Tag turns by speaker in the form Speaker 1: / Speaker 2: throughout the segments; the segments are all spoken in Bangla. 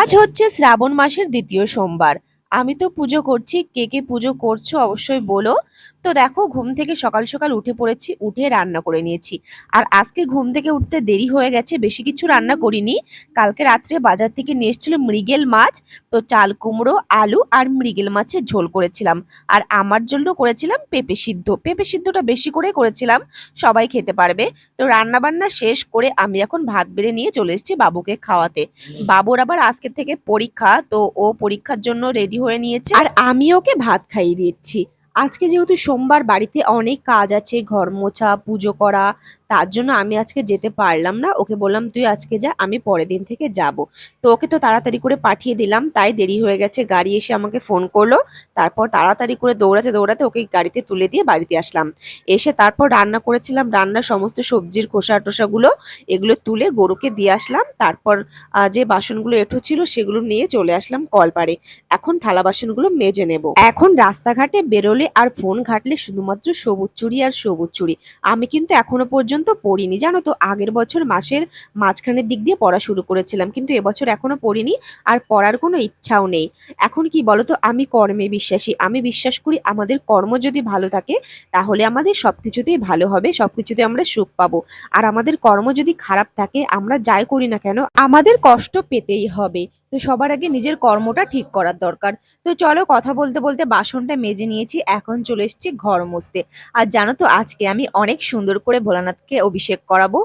Speaker 1: আজ হচ্ছে শ্রাবণ মাসের দ্বিতীয় সোমবার। আমি তো পুজো করছি, কে কে পুজো করছ অবশ্যই বলো। তো দেখো, ঘুম থেকে সকাল সকাল উঠে পড়েছি, উঠে রান্না করে নিয়েছি। আর আজকে ঘুম থেকে উঠতে দেরি হয়ে গেছে, বেশি কিছু রান্না করিনি। কালকে রাত্রে বাজার থেকে নিয়ে এসেছিল মৃগেল মাছ, তো চাল কুমড়ো, আলু আর মৃগেল মাছের ঝোল করেছিলাম। আর আমার জন্য করেছিলাম পেঁপে সিদ্ধ। পেঁপে সিদ্ধটা বেশি করে করেছিলাম, সবাই খেতে পারবে। তো রান্না বান্না শেষ করে আমি এখন ভাত বেড়ে নিয়ে চলে এসেছি বাবুকে খাওয়াতে। বাবুর আবার আজকে থেকে পরীক্ষা, তো ও পরীক্ষার জন্য রেডি হয়ে নিয়েছে। আর আমি ওকে ভাত খাইয়ে দিচ্ছি। আজকে যেহেতু সোমবার বাড়িতে অনেক কাজ আছে, ঘর মোছা, পুজো করা তার জন্য আমি আজকে যেতে পারলাম না। ওকে বললাম, তুই আজকে যা, আমি পরের দিন থেকে যাব। তো ওকে তো তাড়াতাড়ি করে পাঠিয়ে দিলাম, তাই দেরি হয়ে গেছে। গাড়ি এসে আমাকে ফোন করল, তারপর তাড়াতাড়ি করে দৌড়াতে দৌড়াতে ওকে গাড়িতে তুলে দিয়ে বাড়িতে আসলাম। এসে তারপর রান্না করেছিলাম, রান্নার সমস্ত সবজির খোসা টোসাগুলো এগুলো তুলে গরুকে দিয়ে আসলাম। তারপর যে বাসনগুলো এঁঠো ছিল সেগুলো নিয়ে চলে আসলাম কলপারে এখন থালা বাসনগুলো মেজে নেব। এখন রাস্তাঘাটে বেরোলে আর ফোন ঘাটলে শুধুমাত্র সবুজ চুরি আর সবুজ চুরি আমি কিন্তু এখনও পর্যন্ত পড়িনি। জানো তো, আগের বছর মাসের মাঝখানের দিক দিয়ে পড়া শুরু করেছিলাম, কিন্তু এবছর এখনও পড়িনি আর পড়ার কোনো ইচ্ছাও নেই। এখন কি বলতো, আমি কর্মে বিশ্বাসী, আমি বিশ্বাস করি আমাদের কর্ম যদি ভালো থাকে, তাহলে আমাদের সব কিছুতেই ভালো হবে সব কিছুতে আমরা সুখ পাবো। আর আমাদের কর্ম যদি খারাপ থাকে, আমরা যাই করি না কেন, আমাদের কষ্ট পেতেই হবে। তো সবার আগে নিজের কর্মটা ঠিক করার দরকার। তো চলো কথা বলতে বলতে বাসনটা মেজে নিয়েছি, এখন চলে এসেছি ঘর মুছতে। আর জানো তো, আজকে আমি অনেক সুন্দর করে ভোলানাথকে অভিষেক করাবো।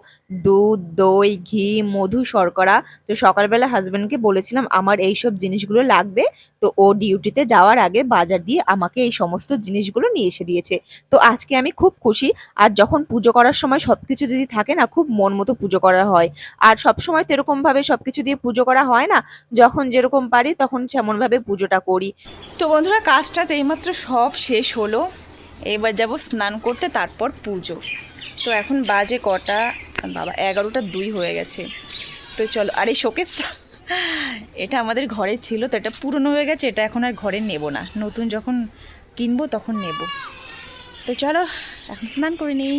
Speaker 1: দুধ, দই, ঘি, মধু, শর্করা। তো সকালবেলা হাজব্যান্ডকে বলেছিলাম, আমার এই সব জিনিসগুলো লাগবে। তো ও ডিউটিতে যাওয়ার আগে বাজার দিয়ে আমাকে এই সমস্ত জিনিসগুলো নিয়ে এসে দিয়েছে। তো আজকে আমি খুব খুশি। আর যখন পুজো করার সময় সব কিছু যদি থাকে না, খুব মন মতো পুজো করা হয়। আর সব সময় তো এরকম ভাবে সবকিছু দিয়ে পুজো করা হয় না। যখন যেরকম পারি তখন সেমনভাবে পুজোটা করি।
Speaker 2: তো বন্ধুরা, কাজটা এইমাত্র সব শেষ হলো, এবার যাব স্নান করতে, তারপর পুজো। তো এখন বাজে কটা, বাবা, এগারোটা দুই হয়ে গেছে। তো চলো, আর এই শোকেসটা, এটা আমাদের ঘরে ছিল, তো এটা পুরনো হয়ে গেছে, এটা এখন আর ঘরে নেব না। নতুন যখন কিনবো তখন নেব। তো চলো, এখন স্নান করে নিই।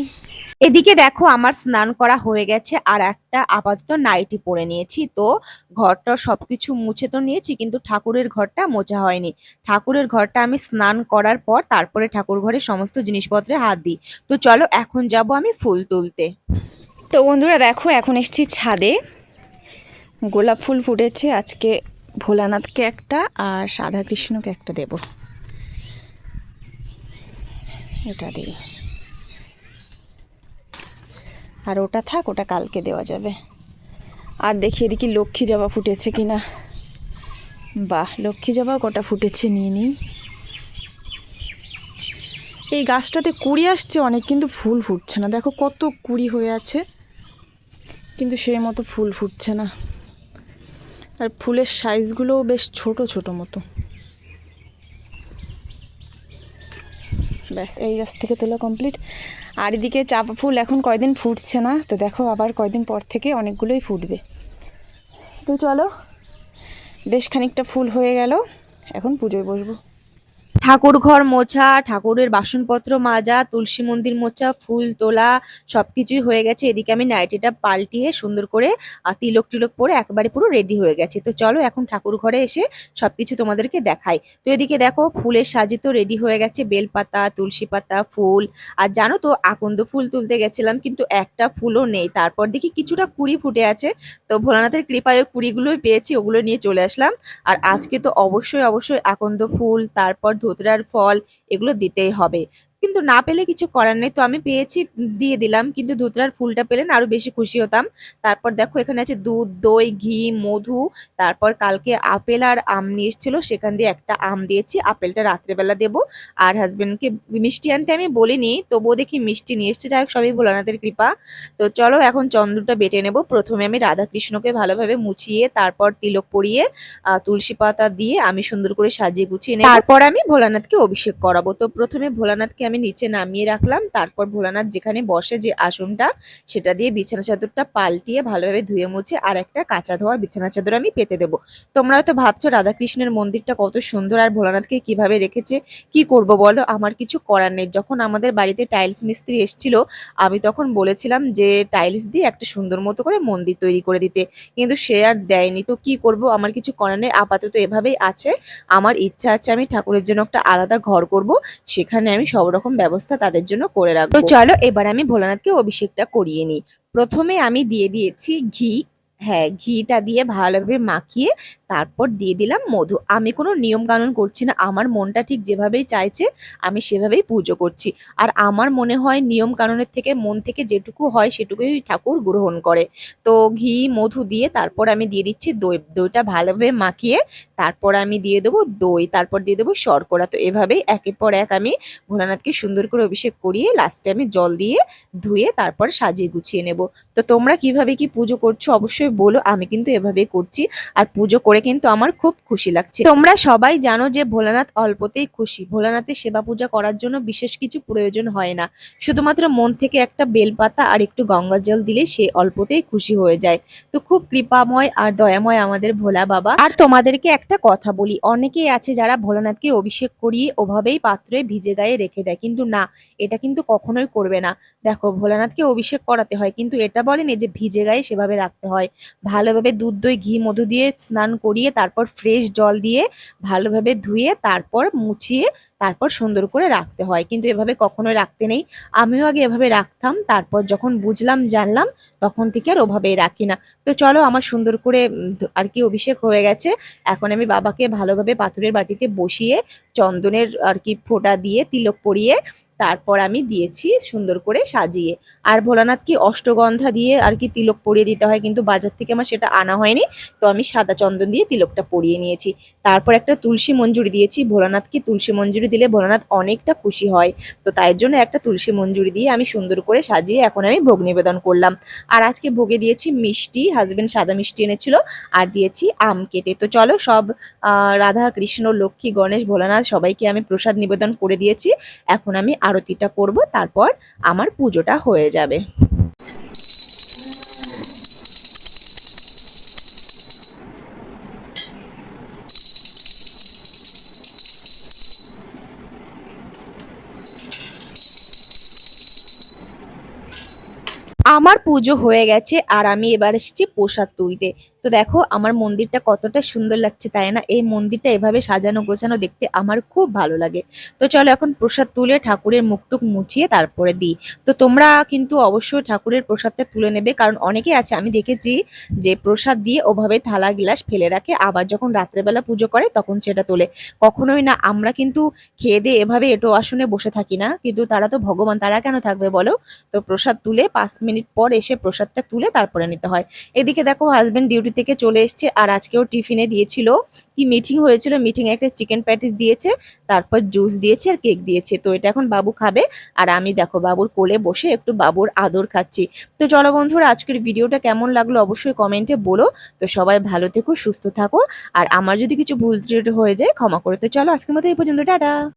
Speaker 1: এদিকে দেখো আমার স্নান করা হয়ে গেছে আর একটা আপাতত নাইটি পরে নিয়েছি। তো ঘরটা সবকিছু মুছে তো নিয়েছি কিন্তু ঠাকুরের ঘরটা মোছা হয়নি। ঠাকুরের ঘরটা আমি স্নান করার পর তারপরে ঠাকুর ঘরে সমস্ত জিনিসপত্রে হাত দিই। তো চলো এখন যাব আমি ফুল তুলতে।
Speaker 2: তো বন্ধুরা দেখো এখন এসেছি ছাদে। গোলাপ ফুল ফুটেছে। আজকে ভোলানাথকে একটা আর রাধাকৃষ্ণকে একটা দেব। এটা দিই। আর ওটা থাক, ওটা কালকে দেওয়া যাবে। আর দেখি এদিকে লক্ষ্মী জবা ফুটেছে কি না বাহ, লক্ষ্মী জবা কটা ফুটেছে, নিয়ে নিই। এই গাছটাতে কুড়ি আসছে অনেক, কিন্তু ফুল ফুটছে না। দেখো কত কুড়ি হয়ে আছে, কিন্তু সেই মতো ফুল ফুটছে না। আর ফুলের সাইজগুলোও বেশ ছোট ছোট মতো। ব্যাস, এই গাছ থেকে তোলা কমপ্লিট। আর এদিকে চাপা ফুল এখন কয়দিন ফুটছে না? তো দেখো আবার কয়দিন পর থেকে অনেকগুলোই ফুটবে। তো চলো, বেশ খানিকটা ফুল হয়ে গেল, এখন পুজোয় বসবো।
Speaker 1: ঠাকুর ঘর মোছা, ঠাকুরের বাসনপত্র মাজা, তুলসী মন্দির মোছা, ফুল তোলা, সবকিছুই হয়ে গেছে। এদিকে আমি নাইটিটা পাল্টিয়ে সুন্দর করে তিলক টিলক পরে একবারে পুরো রেডি হয়ে গেছে। তো চলো এখন ঠাকুর ঘরে এসে সবকিছু তোমাদেরকে দেখাই। তো এদিকে দেখো, ফুলের সাজি তো রেডি হয়ে গেছে। বেলপাতা, তুলসী পাতা, ফুল। আর জানো তো, আকন্দ ফুল তুলতে গেছিলাম, কিন্তু একটা ফুলও নেই। তারপর দেখি কিছুটা কুড়ি ফুটে আছে। তো ভোলানাথের কৃপায় ওই কুড়িগুলোই পেয়েছি, ওগুলো নিয়ে চলে আসলাম। আর আজকে তো অবশ্যই অবশ্যই আকন্দ ফুল, তারপর ধোতরার ফল এগুলো দিতেই হবে। কিন্তু না পেলে কিছু করার নেই। তো আমি পেয়েছি, দিয়ে দিলাম। কিন্তু ধুতরার ফুলটা পেলে না আরও বেশি খুশি হতাম। তারপর দেখো এখানে আছে দুধ, দই, ঘি, মধু, তারপর কালকে আপেল আর আম নিয়ে এসেছিল। সেখান দিয়ে একটা আম দিয়েছি। আপেলটা রাত্রেবেলা দেবো। আর হাজবেন্ডকে মিষ্টি আনতে আমি বলিনি, তবুও দেখি মিষ্টি নিয়ে এসছে। যাই সবই ভোলানাথের কৃপা। তো চলো এখন চন্দ্রটা বেটে নেব। প্রথমে আমি রাধাকৃষ্ণকে ভালোভাবে মুছিয়ে, তারপর তিলক পরিয়ে তুলসী পাতা দিয়ে আমি সুন্দর করে সাজিয়ে গুছিয়ে নেব। তারপর আমি ভোলানাথকে অভিষেক করাবো। তো প্রথমে ভোলানাথকে আমি আমি নিচে নামিয়ে রাখলাম। তারপর ভোলানাথ যেখানে বসে যে আসনটা, সেটা দিয়ে বিছানা চাদরটা পাল্টিয়ে ভালোভাবে ধুয়ে মুছে আর একটা কাঁচা ধোয়া বিছানা চাদর আমি পেতে দেবো। তোমরা হয়তো ভাবছ, রাধাকৃষ্ণের মন্দিরটা কত সুন্দর আর ভোলানাথকে কীভাবে রেখেছে? কি করব বলো? আমার কিছু করার নেই। যখন আমাদের বাড়িতে টাইলস মিস্ত্রি এসেছিল, আমি তখন বলেছিলাম যে টাইলস দিয়ে একটা সুন্দর মতো করে মন্দির তৈরি করে দিতে। কিন্তু সে আর দেয়নি। তো কি করব? আমার কিছু করার নেই। আপাতত এভাবেই আছে। আমার ইচ্ছা আছে আমি ঠাকুরের জন্য একটা আলাদা ঘর করব। সেখানে আমি সব রকম ব্যবস্থা তাদের জন্য করে রাখব। তো চলো, এবার আমি ভোলানাথকে অভিষেকটা করিয়ে নিই। প্রথমে আমি দিয়ে দিয়েছি ঘি হ্যাঁ ঘিটা দিয়ে ভালোভাবে মাখিয়ে তারপর দিয়ে দিলাম মধু। আমি কোনো নিয়ম কানুন করছি না, আমার মনটা ঠিক যেভাবেই চাইছে, আমি সেভাবেই পুজো করছি। আর আমার মনে হয় নিয়ম কানুনের থেকে, মন থেকে যেটুকু হয় সেটুকুই ঠাকুর গ্রহণ করে। তো ঘি, মধু দিয়ে তারপর আমি দিয়ে দিচ্ছি দই। দইটা ভালোভাবে মাখিয়ে তারপর আমি দিয়ে দেবো দই, তারপর দিয়ে দেবো শর্করা। তো এভাবেই একের পর এক আমি ভোলানাথকে সুন্দর করে অভিষেক করিয়ে লাস্টে আমি জল দিয়ে ধুয়ে তারপর সাজিয়ে গুছিয়ে নেব। তো তোমরা কীভাবে কি পুজো করছ অবশ্যই বলো, আমি কিন্তু এভাবেই করছি আর পুজো করে কিন্তু আমার খুব খুশি লাগছে। তোমরা সবাই জানো যে ভোলানাথ অল্পতেই খুশি। ভোলানাথের সেবা পূজা করার জন্য বিশেষ কিছু প্রয়োজন হয় না। শুধুমাত্র মন থেকে একটা বেলপাতা আর একটু গঙ্গা জল দিলে সে অল্পতেই খুশি হয়ে যায়। তো খুব কৃপাময় আর দয়াময় আমাদের ভোলা বাবা। আর তোমাদেরকে একটা কথা বলি, অনেকেই আছে যারা ভোলানাথকে অভিষেক করিয়ে ওভাবেই পাত্রে ভিজে গায়ে রেখে দেয়। কিন্তু না, এটা কিন্তু কখনোই করবে না। দেখো, ভোলানাথকে অভিষেক করাতে হয়, কিন্তু এটা বলেনি যে ভিজে গায়ে সেভাবে রাখতে হয়। ভালোভাবে দুধ, দই, ঘি, মধু দিয়ে স্নান করিয়ে তারপর ফ্রেশ জল দিয়ে ভালোভাবে ধুয়ে তারপর মুছিয়ে তারপর সুন্দর করে রাখতে হয়। কিন্তু এভাবে কখনো রাখতে নেই। আমিও আগে এভাবে রাখতাম, তারপর যখন বুঝলাম, জানলাম, তখন থেকে আর ওভাবেই রাখি না। তো চলো আমার সুন্দর করে আর কি অভিষেক হয়ে গেছে। এখন আমি বাবাকে ভালোভাবে পাথরের বাটিতে বসিয়ে চন্দনের আর কি ফোঁটা দিয়ে তিলক পরিয়ে তারপর আমি দিয়েছি সুন্দর করে সাজিয়ে। আর ভোলানাথকে অষ্টগন্ধা দিয়ে আর কি তিলক পরিয়ে দিতে হয় কিন্তু বাজার থেকে আমার সেটা আনা হয়নি, তো আমি সাদা চন্দন দিয়ে তিলকটা পরিয়ে নিয়েছি। তারপর একটা তুলসী মঞ্জুরি দিয়েছি ভোলানাথকে তুলসী মঞ্জুরি দিলে ভোলানাথ অনেকটা খুশি হয়, তো তাই জন্য একটা তুলসী মঞ্জুরি দিয়ে আমি সুন্দর করে সাজিয়ে এখন আমি ভোগ নিবেদন করলাম। আর আজকে ভোগে দিয়েছি মিষ্টি হাজব্যান্ড সাদা মিষ্টি এনেছিল, আর দিয়েছি আম কেটে। তো চলো সব রাধা, কৃষ্ণ, লক্ষ্মী, গণেশ, ভোলানাথ সবাইকে আমি প্রসাদ নিবেদন করে দিয়েছি। এখন আমি আরতিটা করব, তারপর আমার পুজোটা হয়ে যাবে। আমার পুজো হয়ে গেছে আর আমি এবার এসেছি প্রসাদ তুলতে। তো দেখো, আমার মন্দিরটা কতটা সুন্দর লাগছে, তাই না? এই মন্দিরটা এভাবে সাজানো গোছানো দেখতে আমার খুব ভালো লাগে। তো চলো এখন প্রসাদ তুলে ঠাকুরের মুখটুক মুছিয়ে তারপরে দিই। তো তোমরা কিন্তু অবশ্যই ঠাকুরের প্রসাদটা তুলে নেবে, কারণ অনেকে আছে, আমি দেখেছি যে প্রসাদ দিয়ে ওভাবে থালা গিলাস ফেলে রাখে, আবার যখন রাত্রেবেলা পুজো করে তখন সেটা তোলে। কখনোই না, আমরা কিন্তু খেয়ে দিয়ে এভাবে এটো আসনে বসে থাকি না, কিন্তু তারা তো ভগবান, তারা কেন থাকবে বলো? তো প্রসাদ তুলে পাঁচ মিনিট পর এসে প্রসাদটা তুলে তারপরে নিতে হয়। এদিকে দেখো হাজব্যান্ড ডিউটি থেকে চলে এসছে আর আজকেও টিফিনে দিয়েছিল। কি মিটিং হয়েছিল? মিটিংয়ে একটা চিকেন প্যাটিস দিয়েছে, তারপর জুস দিয়েছে আর কেক দিয়েছে। তো এটা এখন বাবু খাবে আর আমি দেখো বাবুর কোলে বসে একটু বাবুর আদর খাচ্ছি। তো চলো বন্ধুরা, আজকের ভিডিওটা কেমন লাগল অবশ্যই কমেন্টে বলো। তো সবাই ভালো থেকো, সুস্থ থাকো। আর আমার যদি কিছু ভুল ত্রুটি হয়ে যায়, ক্ষমা করে তো চলো। আজকের মতো এই পর্যন্ত, টাটা!